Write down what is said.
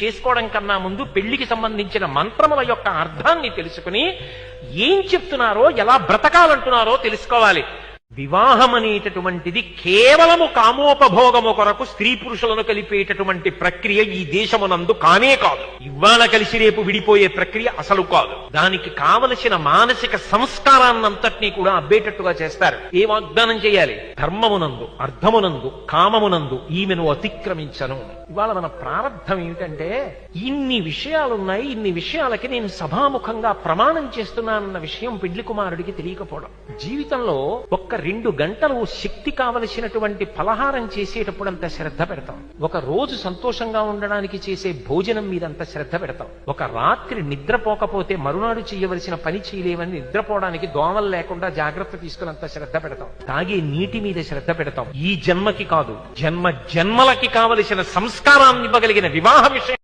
చేసుకోవడం కన్నా ముందు పెళ్ళికి సంబంధించిన మంత్రముల యొక్క అర్థాన్ని తెలుసుకుని ఏం చెప్తున్నారో ఎలా బ్రతకాలంటున్నారో తెలుసుకోవాలి. వివాహం అనేటటువంటిది కేవలము కామోపభోగము కొరకు స్త్రీ పురుషులను కలిపేటటువంటి ప్రక్రియ ఈ దేశమునందు కానే కాదు. ఇవాళ కలిసి రేపు విడిపోయే ప్రక్రియ అసలు కాదు. దానికి కావలసిన మానసిక సంస్కారాన్నంతటినీ కూడా అబ్బేటట్టుగా చేస్తారు. ఏ వాగ్దానం చేయాలి? ధర్మమునందు అర్థమునందు కామమునందు ఈమెను అతిక్రమించను. ఇవాళ మన ప్రారంధం ఏమిటంటే ఇన్ని విషయాలున్నాయి ఇన్ని విషయాలకి నేను సభాముఖంగా ప్రమాణం చేస్తున్నానన్న విషయం పెళ్ళి కుమారుడికి తెలియకపోవడం. జీవితంలో ఒక్క రెండు గంటలు శక్తి కావలసినటువంటి ఫలహారం చేసేటప్పుడు అంత శ్రద్ధ పెడతాం. ఒక రోజు సంతోషంగా ఉండడానికి చేసే భోజనం మీద అంత శ్రద్ధ పెడతాం. ఒక రాత్రి నిద్రపోకపోతే మరునాడు చేయవలసిన పని చేయలేవని నిద్రపోవడానికి దోమలు లేకుండా జాగ్రత్త తీసుకున్నంత శ్రద్ధ పెడతాం. తాగే నీటి మీద శ్రద్ధ పెడతాం. ఈ జన్మకి కాదు జన్మ జన్మలకి కావలసిన సంస్కారాన్ని ఇవ్వగలిగిన వివాహ విషయం